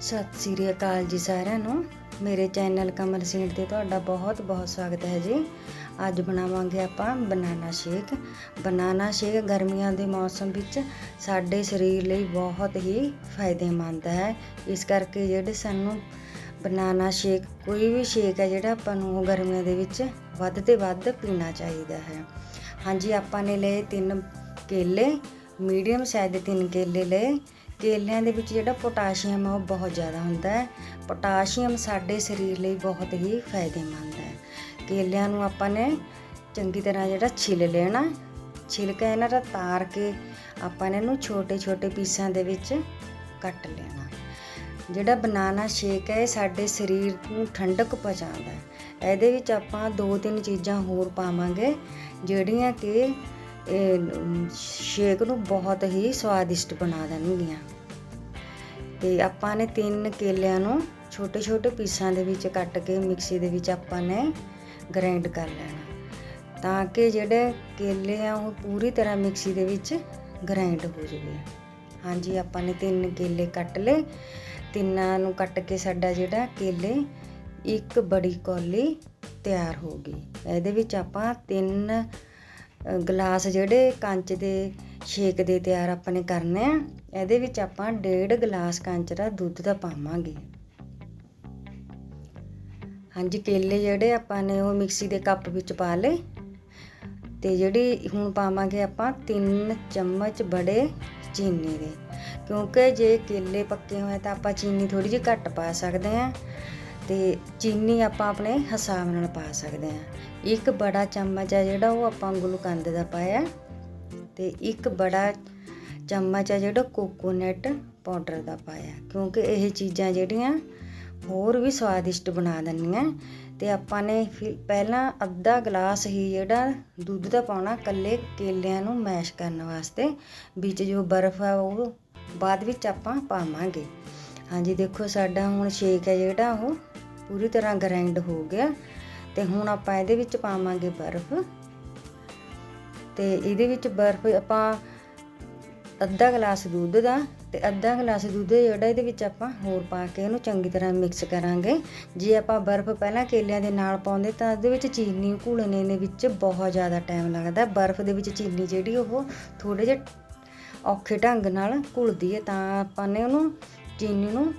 ਸਤਿ ਸ੍ਰੀ ਅਕਾਲ ਜੀ ਸਾਰਿਆਂ ਨੂੰ। ਮੇਰੇ ਚੈਨਲ ਕਮਲ ਸਿੰਘ ਤੇ ਤੁਹਾਡਾ ਬਹੁਤ ਬਹੁਤ ਸਵਾਗਤ ਹੈ ਜੀ। ਅੱਜ ਬਣਾਵਾਂਗੇ ਆਪਾਂ ਬਨਾਨਾ ਸ਼ੇਕ। ਬਨਾਨਾ ਸ਼ੇਕ ਗਰਮੀਆਂ ਦੇ ਮੌਸਮ ਵਿੱਚ ਸਾਡੇ ਸਰੀਰ ਲਈ ਬਹੁਤ ਹੀ ਫਾਇਦੇਮੰਦ ਹੈ। ਇਸ ਕਰਕੇ ਜਿਹੜੇ ਸਾਨੂੰ ਬਨਾਨਾ ਸ਼ੇਕ, ਕੋਈ ਵੀ ਸ਼ੇਕ ਹੈ ਜਿਹੜਾ ਆਪਾਂ ਨੂੰ ਉਹ ਗਰਮੀਆਂ ਦੇ ਵਿੱਚ ਵੱਧ ਤੇ ਵੱਧ ਪੀਣਾ ਚਾਹੀਦਾ ਹੈ। ਹਾਂਜੀ, ਆਪਾਂ ਨੇ ਲਏ ਤਿੰਨ ਕੇਲੇ, ਮੀਡੀਅਮ ਸਾਈਜ਼ ਦੇ ਤਿੰਨ ਕੇਲੇ ਲਏ। ਕੇਲਿਆਂ ਦੇ ਵਿੱਚ ਜਿਹੜਾ ਪੋਟਾਸ਼ੀਅਮ ਆ ਉਹ ਬਹੁਤ ਜ਼ਿਆਦਾ ਹੁੰਦਾ ਹੈ। ਪੋਟਾਸ਼ੀਅਮ ਸਾਡੇ ਸਰੀਰ ਲਈ ਬਹੁਤ ਹੀ ਫਾਇਦੇਮੰਦ ਹੈ। ਕੇਲਿਆਂ ਨੂੰ ਆਪਾਂ ਨੇ ਚੰਗੀ ਤਰ੍ਹਾਂ ਜਿਹੜਾ ਛਿੱਲ ਲੈਣਾ ਛਿਲਕਾ ਇਹਨਾਂ ਦਾ ਤਾਰ ਕੇ ਆਪਾਂ ਨੇ ਇਹਨੂੰ ਛੋਟੇ ਛੋਟੇ ਪੀਸਾਂ ਦੇ ਵਿੱਚ ਕੱਟ ਲੈਣਾ। ਜਿਹੜਾ ਬਨਾਨਾ ਸ਼ੇਕ ਹੈ, ਇਹ ਸਾਡੇ ਸਰੀਰ ਨੂੰ ਠੰਡਕ ਪਹੁੰਚਾਉਂਦਾ ਹੈ। ਇਹਦੇ ਵਿੱਚ ਆਪਾਂ ਦੋ ਤਿੰਨ ਚੀਜ਼ਾਂ ਹੋਰ ਪਾਵਾਂਗੇ, ਜਿਹੜੀਆਂ ਕਿ ਸ਼ੇਕ ਨੂੰ ਬਹੁਤ ਹੀ ਸਵਾਦਿਸ਼ਟ ਬਣਾ ਦੇਣਗੀਆਂ। ਤੇ ਆਪਾਂ ਨੇ ਤਿੰਨ ਕੇਲਿਆਂ ਨੂੰ ਛੋਟੇ ਛੋਟੇ ਪੀਸਾਂ ਦੇ ਵਿੱਚ ਕੱਟ ਕੇ ਮਿਕਸੀ ਦੇ ਵਿੱਚ ਆਪਾਂ ਨੇ ਗ੍ਰਾਈਂਡ ਕਰ ਲੈਣਾ। ਤਾਂ ਕਿ ਜਿਹੜੇ ਕੇਲੇ ਆ, ਉਹ ਪੂਰੀ ਤਰ੍ਹਾਂ ਮਿਕਸੀ ਦੇ ਵਿੱਚ ਗ੍ਰਾਈਂਡ ਹੋ ਜਾਵੇ। ਹਾਂਜੀ, ਆਪਾਂ ਨੇ ਤਿੰਨ ਕੇਲੇ ਕੱਟ ਲਏ। ਤਿੰਨਾਂ ਨੂੰ ਕੱਟ ਕੇ ਸਾਡਾ ਜਿਹੜਾ ਕੇਲੇ, ਇੱਕ ਬੜੀ ਕੌਲੀ ਤਿਆਰ ਹੋ ਗਈ। ਇਹਦੇ ਵਿੱਚ ਆਪਾਂ ਤਿੰਨ ਗਲਾਸ ਜਿਹੜੇ ਕੰਚ ਦੇ ਸ਼ੇਕ ਦੇ ਤਿਆਰ ਆਪਾਂ ਨੇ ਕਰਨੇ ਆ, ਇਹਦੇ ਵਿੱਚ ਆਪਾਂ ਡੇਢ ਗਲਾਸ ਕੰਚ ਦਾ ਦੁੱਧ ਦਾ ਪਾਵਾਂਗੇ। ਹਾਂਜੀ, ਕੇਲੇ ਜਿਹੜੇ ਆਪਾਂ ਨੇ ਉਹ ਮਿਕਸੀ ਦੇ ਕੱਪ ਵਿੱਚ ਪਾ ਲਏ। ਤੇ ਜਿਹੜੀ ਹੁਣ ਪਾਵਾਂਗੇ ਆਪਾਂ 3 ਚਮਚ ਬੜੇ ਚੀਨੀ ਦੇ। ਕਿਉਂਕਿ ਜੇ ਕੇਲੇ ਪੱਕੇ ਹੋਏ ਤਾਂ ਆਪਾਂ ਚੀਨੀ ਥੋੜੀ ਜਿਹੀ ਘੱਟ ਪਾ ਸਕਦੇ ਆ ਤੇ ਚੀਨੀ ਆਪਾਂ ਆਪਣੇ ਹਿਸਾਬ ਨਾਲ ਪਾ ਸਕਦੇ ਆ ਇੱਕ ਬੜਾ ਚਮਚ ਆ ਜਿਹੜਾ ਉਹ ਆਪਾਂ ਗੁਲਕੰਦ ਦਾ ਪਾਇਆ। ਤੇ ਇੱਕ ਬੜਾ ਚਮਚ ਆ ਜਿਹੜਾ ਕੋਕੋਨਟ ਪਾਊਡਰ ਦਾ ਪਾਇਆ। ਕਿਉਂਕਿ ਇਹ ਚੀਜ਼ਾਂ ਜਿਹੜੀਆਂ ਹੋਰ ਵੀ ਸਵਾਦਿਸ਼ਟ ਬਣਾ ਦਿੰਦੀਆਂ। ਤੇ ਆਪਾਂ ਨੇ ਪਹਿਲਾਂ ਅੱਧਾ ਗਲਾਸ ਹੀ ਜਿਹੜਾ ਦੁੱਧ ਦਾ ਪਾਉਣਾ ਕੱਲੇ ਕੇਲਿਆਂ ਨੂੰ ਮੈਸ਼ ਕਰਨ ਵਾਸਤੇ ਵਿੱਚ ਜੋ ਬਰਫ਼ ਆ ਉਹ ਬਾਅਦ ਵਿੱਚ ਆਪਾਂ ਪਾਵਾਂਗੇ। ਹਾਂਜੀ, ਦੇਖੋ ਸਾਡਾ ਹੁਣ ਸ਼ੇਕ ਹੈ ਜਿਹੜਾ ਉਹ ਪੂਰੀ ਤਰ੍ਹਾਂ ਗ੍ਰਾਈਂਡ ਹੋ ਗਿਆ ਤੇ ਹੁਣ ਆਪਾਂ ਇਹਦੇ ਵਿੱਚ ਪਾਵਾਂਗੇ ਬਰਫ਼ ਤੇ ਇਹਦੇ ਵਿੱਚ ਬਰਫ਼ ਆਪਾਂ ਅੱਧਾ ਗਲਾਸ ਦੁੱਧ ਦਾ ਤੇ ਅੱਧਾ ਗਲਾਸ ਦੁੱਧ ਜਿਹੜਾ ਇਹਦੇ ਵਿੱਚ ਆਪਾਂ ਹੋਰ ਪਾ ਕੇ ਇਹਨੂੰ ਚੰਗੀ ਤਰ੍ਹਾਂ ਮਿਕਸ ਕਰਾਂਗੇ। ਜੇ ਆਪਾਂ ਬਰਫ਼ ਪਹਿਲਾਂ ਕੇਲਿਆਂ ਦੇ ਨਾਲ ਪਾਉਂਦੇ ਤਾਂ ਇਹਦੇ ਵਿੱਚ ਚੀਨੀ ਘੁਲਣੇ ਦੇ ਵਿੱਚ ਬਹੁਤ ਜ਼ਿਆਦਾ ਟਾਈਮ ਲੱਗਦਾ। ਬਰਫ਼ ਦੇ ਵਿੱਚ ਚੀਨੀ ਜਿਹੜੀ ਉਹ ਥੋੜੇ ਜਿਹਾ ਔਖੇ ਢੰਗ ਨਾਲ ਘੁਲਦੀ ਹੈ ਤਾਂ ਆਪਾਂ ਨੇ ਉਹਨੂੰ ਚੀਨੀ ਨੂੰ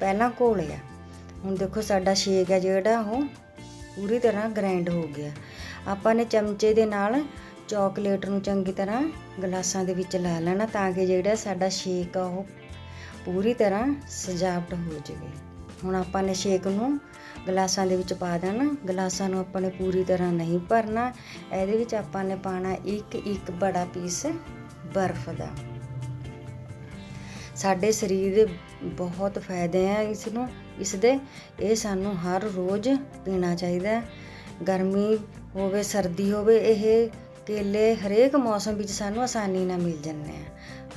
ਪਹਿਲਾਂ ਘੋਲਿਆ। ਹੁਣ ਦੇਖੋ ਸਾਡਾ ਸ਼ੇਕ ਹੈ ਜਿਹੜਾ ਉਹ ਪੂਰੀ ਤਰ੍ਹਾਂ ਗ੍ਰਾਈਂਡ ਹੋ ਗਿਆ। ਆਪਾਂ ਨੇ ਚਮਚੇ ਦੇ ਨਾਲ ਚਾਕਲੇਟ ਨੂੰ ਚੰਗੀ ਤਰ੍ਹਾਂ ਗਲਾਸਾਂ ਦੇ ਵਿੱਚ ਲਾ ਲੈਣਾ ਤਾਂ ਕਿ ਜਿਹੜਾ ਸਾਡਾ ਸ਼ੇਕ ਆ ਉਹ ਪੂਰੀ ਤਰ੍ਹਾਂ ਸਜਾਵਟ ਹੋ ਜਾਵੇ। ਹੁਣ ਆਪਾਂ ਨੇ ਸ਼ੇਕ ਨੂੰ ਗਲਾਸਾਂ ਦੇ ਵਿੱਚ ਪਾ ਦੇਣਾ। ਗਲਾਸਾਂ ਨੂੰ ਆਪਾਂ ਨੇ ਪੂਰੀ ਤਰ੍ਹਾਂ ਨਹੀਂ ਭਰਨਾ। ਇਹਦੇ ਵਿੱਚ ਆਪਾਂ ਨੇ ਪਾਣਾ ਇੱਕ ਇੱਕ ਬੜਾ ਪੀਸ ਬਰਫ਼ ਦਾ। ਸਾਡੇ ਸਰੀਰ ਦੇ ਬਹੁਤ ਫਾਇਦੇ ਆ ਇਸ ਨੂੰ, ਇਸ ਦੇ। ਇਹ ਸਾਨੂੰ ਹਰ ਰੋਜ਼ ਪੀਣਾ ਚਾਹੀਦਾ ਗਰਮੀ ਹੋਵੇ, ਸਰਦੀ ਹੋਵੇ, ਇਹ ਕੇਲੇ ਹਰੇਕ ਮੌਸਮ ਵਿੱਚ ਸਾਨੂੰ ਆਸਾਨੀ ਨਾਲ ਮਿਲ ਜਾਂਦੇ ਆ।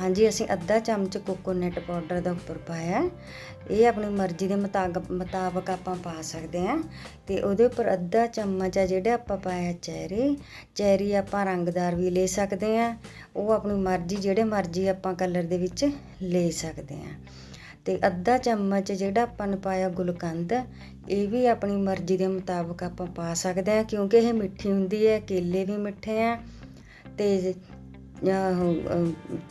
ਹਾਂਜੀ, ਅਸੀਂ ਅੱਧਾ ਚਮਚ ਕੋਕੋਨਟ ਪਾਊਡਰ ਦਾ ਉੱਪਰ ਪਾਇਆ। ਇਹ ਆਪਣੀ ਮਰਜ਼ੀ ਦੇ ਮੁਤਾਬਕ ਮੁਤਾਬਕ ਆਪਾਂ ਪਾ ਸਕਦੇ ਆ। ਤੇ ਉਹਦੇ ਉੱਪਰ ਅੱਧਾ ਚਮਚ ਆ ਜਿਹੜਾ ਆਪਾਂ ਪਾਇਆ ਚੈਰੀ। ਚੈਰੀ ਆਪਾਂ ਰੰਗਦਾਰ ਵੀ ਲੈ ਸਕਦੇ ਆ। ਉਹ ਆਪਣੀ ਮਰਜ਼ੀ, ਜਿਹੜੇ ਮਰਜ਼ੀ ਆਪਾਂ ਕਲਰ ਦੇ ਵਿੱਚ ਲੈ ਸਕਦੇ ਆ। ਅਤੇ ਅੱਧਾ ਚਮਚ ਜਿਹੜਾ ਆਪਾਂ ਨੇ ਪਾਇਆ ਗੁਲਕੰਦ, ਇਹ ਵੀ ਆਪਣੀ ਮਰਜ਼ੀ ਦੇ ਮੁਤਾਬਕ ਆਪਾਂ ਪਾ ਸਕਦੇ ਹਾਂ, ਕਿਉਂਕਿ ਇਹ ਮਿੱਠੀ ਹੁੰਦੀ ਹੈ, ਕੇਲੇ ਵੀ ਮਿੱਠੇ ਹੈ ਅਤੇ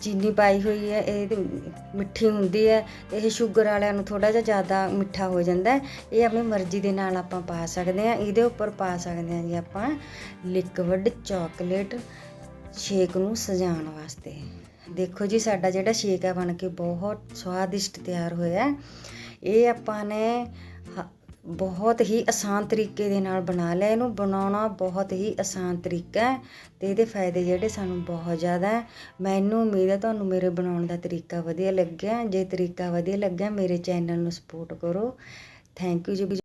ਚੀਨੀ ਪਾਈ ਹੋਈ ਹੈ, ਇਹ ਮਿੱਠੀ ਹੁੰਦੀ ਹੈ, ਇਹ ਸ਼ੂਗਰ ਵਾਲਿਆਂ ਨੂੰ ਥੋੜਾ ਜਿਹਾ ਜ਼ਿਆਦਾ ਮਿੱਠਾ ਹੋ ਜਾਂਦਾ ਇਹ ਆਪਣੀ ਮਰਜ਼ੀ ਦੇ ਨਾਲ ਆਪਾਂ ਪਾ ਸਕਦੇ ਹਾਂ, ਇਹਦੇ ਉੱਪਰ ਪਾ ਸਕਦੇ ਹਾਂ ਜੀ ਆਪਾਂ ਲਿਕਵਿਡ ਚਾਕਲੇਟ ਸ਼ੇਕ ਨੂੰ ਸਜਾਉਣ ਵਾਸਤੇ। ਦੇਖੋ ਜੀ, ਸਾਡਾ ਜਿਹੜਾ ਸ਼ੇਕ ਹੈ ਬਣ ਕੇ ਬਹੁਤ ਸਵਾਦਿਸ਼ਟ ਤਿਆਰ ਹੋਇਆ। ਇਹ ਆਪਾਂ ਨੇ ਬਹੁਤ ਹੀ ਆਸਾਨ ਤਰੀਕੇ ਦੇ ਨਾਲ ਬਣਾ ਲਿਆ। ਇਹਨੂੰ ਬਣਾਉਣਾ ਬਹੁਤ ਹੀ ਆਸਾਨ ਤਰੀਕਾ ਹੈ ਤੇ ਇਹਦੇ ਫਾਇਦੇ ਜਿਹੜੇ ਸਾਨੂੰ ਬਹੁਤ ਜ਼ਿਆਦਾ ਹੈ। ਮੈਨੂੰ ਉਮੀਦ ਹੈ ਤੁਹਾਨੂੰ ਮੇਰੇ ਬਣਾਉਣ ਦਾ ਤਰੀਕਾ ਵਧੀਆ ਲੱਗਿਆ। ਜੇ ਤਰੀਕਾ ਵਧੀਆ ਲੱਗਿਆ, ਮੇਰੇ ਚੈਨਲ ਨੂੰ ਸਪੋਰਟ ਕਰੋ। ਥੈਂਕ ਯੂ ਜੀ